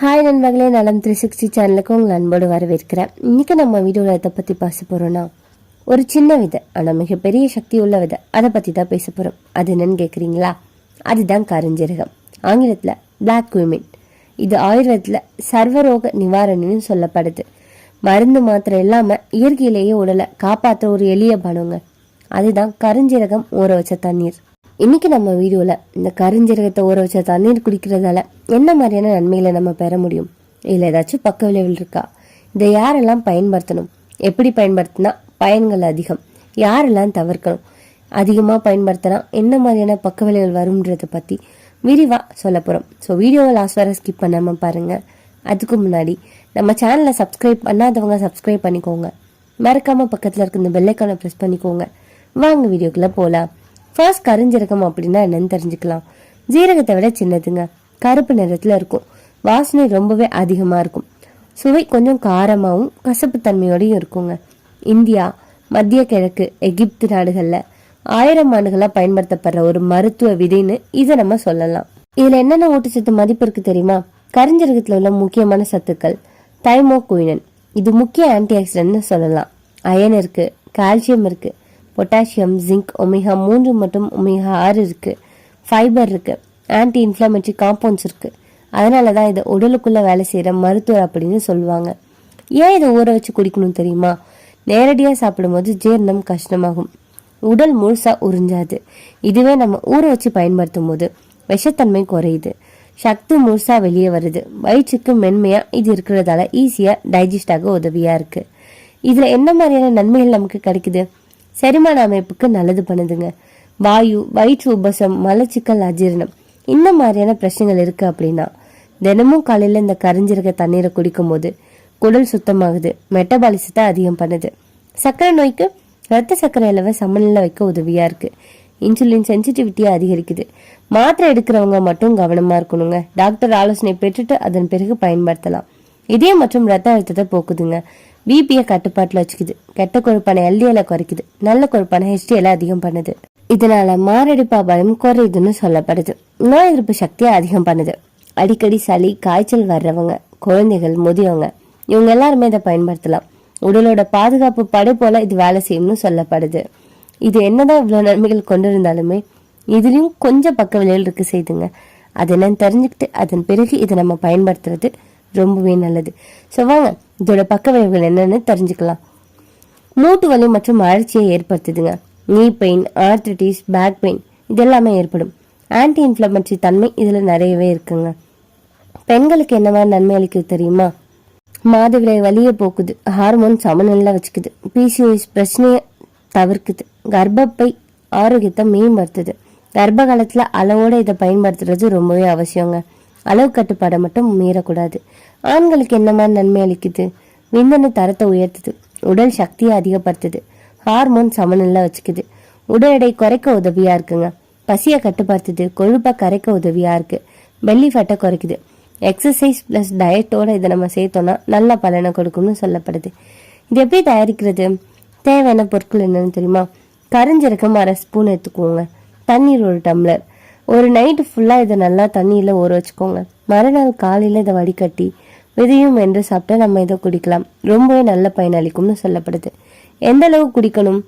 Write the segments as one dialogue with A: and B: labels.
A: Hi நண்பர்களே. நலம் three sixty சேனலுக்கு உங்கள் அன்போடு வரவேற்கிறேன். இன்னைக்கு நம்ம வீடியோவில் எதை பற்றி பேச போகிறோன்னா ஒரு சின்ன விதை ஆனால் மிகப்பெரிய சக்தி உள்ள விதை. அதை பற்றி தான் பேச போகிறோம் அது என்னன்னு கேட்குறீங்களா அதுதான் கருஞ்சீரகம். ஆங்கிலத்தில் பிளாக் குமின் இது ஆயுர்வேதத்தில் சர்வரோக நிவாரணின்னு சொல்லப்படுது. மருந்து மாத்திரை இல்லாமல் இயற்கையிலேயே உடலை காப்பாற்ற ஒரு எளிய பணங்க அதுதான் கருஞ்சீரகம். ஊற வச்ச தண்ணீர். இன்னைக்கு நம்ம வீடியோல இந்த கருஞ்சீரகத்தை ஊற வச்ச தண்ணீர் குடிக்கிறதால என்ன மாதிரியான நன்மைகளை நம்ம பெற முடியும்? இதில் ஏதாச்சும் பக்க விளைவில் இருக்கா? இதை யாரெல்லாம் பயன்படுத்தணும்? எப்படி பயன்படுத்தினா பயன்கள் அதிகம். யாரெல்லாம் தவிர்க்கணும்? அதிகமாக பயன்படுத்தினா என்ன மாதிரியான பக்க விளைவுகள் வரும்ன்றதை பற்றி விரிவாக சொல்ல போகிறோம் ஸோ வீடியோவை லாஸ்ட் வர ஸ்கிப் பண்ணாமல் பாருங்கள் அதுக்கு முன்னாடி நம்ம சேனலை சப்ஸ்கிரைப் பண்ணாதவங்க சப்ஸ்கிரைப் பண்ணிக்கோங்க. மறக்காமல் பக்கத்தில் இருக்க இந்த பெல்லைக்கானை ப்ரெஸ் பண்ணிக்கோங்க. வாங்க வீடியோக்குள்ளே போகலாம் ஃபர்ஸ்ட் கருஞ்சீரகம் அப்படின்னா என்னன்னு தெரிஞ்சுக்கலாம். ஜீரகத்தை விட சின்னதுங்க. கருப்பு நிறத்தில் இருக்கும். வாசனை ரொம்பவே அதிகமாக இருக்கும். சுவை கொஞ்சம் காரமாகவும் கசப்பு தன்மையோடையும் இருக்குங்க. இந்தியா மத்திய கிழக்கு எகிப்து நாடுகளில் ஆயிரம் ஆண்டுகளாக பயன்படுத்தப்படுற ஒரு மருத்துவ விதைன்னு இதை நம்ம சொல்லலாம். இதில் என்னென்ன ஊட்டச்சத்து மதிப்பு இருக்கு தெரியுமா? கருஞ்சீரகத்தில் உள்ள முக்கியமான சத்துக்கள் தைமோகுயினன். இது முக்கிய ஆன்டி ஆக்சிடென்ட்னு சொல்லலாம். அயன் இருக்கு கால்சியம் இருக்கு. பொட்டாசியம் ஜிங்க் ஒமேகா மூன்று மற்றும் ஒமேகா ஆறு இருக்கு. ஃபைபர் இருக்கு. ஆன்டி இன்ஃப்ளமேட்டரி காம்பவுண்ட்ஸ் இருக்கு. அதனால தான் இதை உடலுக்குள்ள வேலை செய்கிற மருத்துவர் அப்படின்னு சொல்லுவாங்க. ஏன் இதை ஊற வச்சு குடிக்கணும் தெரியுமா? நேரடியாக சாப்பிடும்போது ஜீரணம் கஷ்டமாகும். உடல் முழுசாக உறிஞ்சாது. இதுவே நம்ம ஊற வச்சு பயன்படுத்தும் போது விஷத்தன்மை குறையுது. சக்தி முழுசாக வெளியே வருது. வயிற்றுக்கு மென்மையாக இது இருக்கிறதால ஈஸியாக டைஜஸ்ட் ஆக உதவியாக இருக்குது இதில் என்ன மாதிரியான நன்மைகள் நமக்கு கிடைக்குது? செரிமான அமைப்புக்கு நல்லது பண்ணுதுங்க. வாயு வயிற்று உபசம் மலச்சிக்கல் அஜீரணம். இந்த மாதிரியான பிரச்சனைகள் இருக்கு அப்படின்னா தினமும் காலையில இந்த கரிஞ்சிருக்க தண்ணீரை குடிக்கும் போது குடல் சுத்தமாகுது மெட்டபாலிசத்தை அதிகம் பண்ணுது. சர்க்கரை நோய்க்கு ரத்த சர்க்கரை அளவை சமநிலை வைக்க உதவியா இருக்கு. இன்சுலின் சென்சிட்டிவிட்டியை அதிகரிக்குது. மாத்திரை எடுக்கிறவங்க மட்டும் கவனமா இருக்கணுங்க. டாக்டர் ஆலோசனை பெற்றுட்டு அதன் பிறகு பயன்படுத்தலாம். இதயம் மற்றும் ரத்த அழுத்தத்தை போக்குதுங்க. பிபியை கட்டுப்பாட்டில் வச்சுக்குது. கெட்ட கொழுப்பான எல்டிஎல குறைக்குது. நல்ல கொழுப்பான ஹெச்டிஎல அதிகம் பண்ணுது. இதனால மாரடைப்பு அபாயம் குறையுதுன்னு சொல்லப்படுது. நோய் எதிர்ப்பு சக்தியை அதிகம் பண்ணுது. அடிக்கடி சளி காய்ச்சல் வர்றவங்க குழந்தைகள் முதியவங்க இவங்க எல்லாருமே இதை பயன்படுத்தலாம். உடலோட பாதுகாப்பு படை போல இது வேலை செய்யும்னு சொல்லப்படுது. இது என்னதான் இவ்வளவு நன்மைகள் கொண்டிருந்தாலுமே இதுலயும் கொஞ்சம் பக்க விளைவுகள் இருக்கு செய்துங்க. அது என்னன்னு தெரிஞ்சுக்கிட்டு அதன் பிறகு இதை நம்ம பயன்படுத்துறது ரொம்பவே நல்லது. ஸோ வாங்க இதோட பக்க விளைவுகள் என்னன்னு தெரிஞ்சுக்கலாம். மூட்டு வலி மற்றும் அழற்சியை ஏற்படுத்துதுங்க. நீ பெயின் ஆர்த்ரிட்டிஸ் பேக் பெயின் இதெல்லாமே ஏற்படும். ஆன்டி இன்ஃப்ளமேட்டரி தன்மை இதில் நிறையவே இருக்குங்க. பெண்களுக்கு என்ன மாதிரி நன்மை அளிக்குது தெரியுமா? மாதவிலை வலியை போக்குது. ஹார்மோன் சமநிலையில் வச்சுக்குது. பிசிஓஎஸ் பிரச்சனையை தவிர்க்குது. கர்ப்பப்பை ஆரோக்கியத்தை மேம்படுத்துது. கர்ப்ப காலத்துல அளவோட இதை பயன்படுத்துறது ரொம்பவே அவசியங்க. அளவு கட்டுப்பாடை மட்டும் மீறக்கூடாது. ஆண்களுக்கு என்ன மாதிரி நன்மை அளிக்குது? விந்தணு தரத்தை உயர்த்துது. உடல் சக்தியை அதிகப்படுத்துது. ஹார்மோன் சமநிலை வச்சுக்குது. உடல் எடை குறைக்க உதவியா இருக்குங்க. பசியை கட்டுப்படுத்துது. கொழுப்பை கரைக்க உதவியா இருக்கு. பெல்லி ஃபேட்டை குறைக்குது. எக்ஸசைஸ் ப்ளஸ் டயட்டோட இதை நம்ம சேர்த்தோம்னா நல்ல பலனை கொடுக்கும்னு சொல்லப்படுது. இது எப்படி தயாரிக்கிறது? தேவையான பொருட்கள் என்னன்னு தெரியுமா? கரிஞ்சீரகம் அரை ஸ்பூன் எடுத்துக்கோங்க. தண்ணீர் ஒரு டம்ளர் ஒரு நைட்டு ஃபுல்லாக இதை நல்லா தண்ணியில் ஊற வச்சுக்கோங்க. மறுநாள் காலையில் இதை வடிகட்டி விதையும் என்று சாப்பிட்டா நம்ம இதை குடிக்கலாம். ரொம்பவே நல்ல பயனளிக்கும்னு சொல்லப்படுது. எந்த அளவு குடிக்கணும்?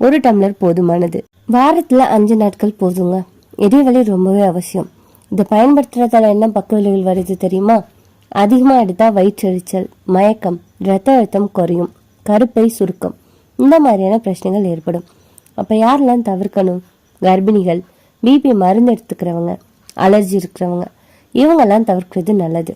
A: ஒரு டம்ளர் போதுமானது. வாரத்தில் அஞ்சு நாட்கள் போதுங்க. இடைவெளி ரொம்பவே அவசியம். இதை பயன்படுத்துறதால என்ன பக்க விளைவுகள் வருது தெரியுமா? அதிகமாக எடுத்தா வயிற்றெரிச்சல் மயக்கம் இரத்த அழுத்தம் குறையும் கருப்பை சுருக்கம். இந்த மாதிரியான பிரச்சனைகள் ஏற்படும். அப்போ யாரெல்லாம் தவிர்க்கணும்? கர்ப்பிணிகள் பிபி மருந்து எடுத்துக்கிறவங்க அலர்ஜி இருக்கிறவங்க இவங்கெல்லாம் தவிர்க்கிறது நல்லது.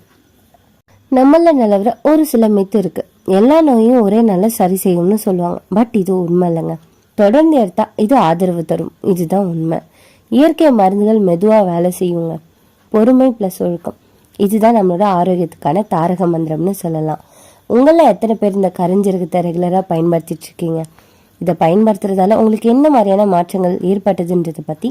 A: நம்மள நிலவர ஒரு சில மித்து இருக்கு. எல்லா நோயும் ஒரே நாளில் சரி செய்யும்னு சொல்லுவாங்க. பட் இது உண்மை இல்லைங்க. தொடர்ந்து எடுத்தா இது ஆதரவு தரும். இதுதான் உண்மை. இயற்கை மருந்துகள் மெதுவாக வேலை செய்யுங்க. பொறுமை பிளஸ் ஒழுக்கம். இதுதான் நம்மளோட ஆரோக்கியத்துக்கான தாரக மந்திரம்னு சொல்லலாம். உங்களில் எத்தனை பேர் இந்த கரிஞ்சீரகத்தை ரெகுலராக பயன்படுத்திட்டு இருக்கீங்க? இதை பயன்படுத்துறதால உங்களுக்கு என்ன மாதிரியான மாற்றங்கள் ஏற்பட்டதுன்றதை பற்றி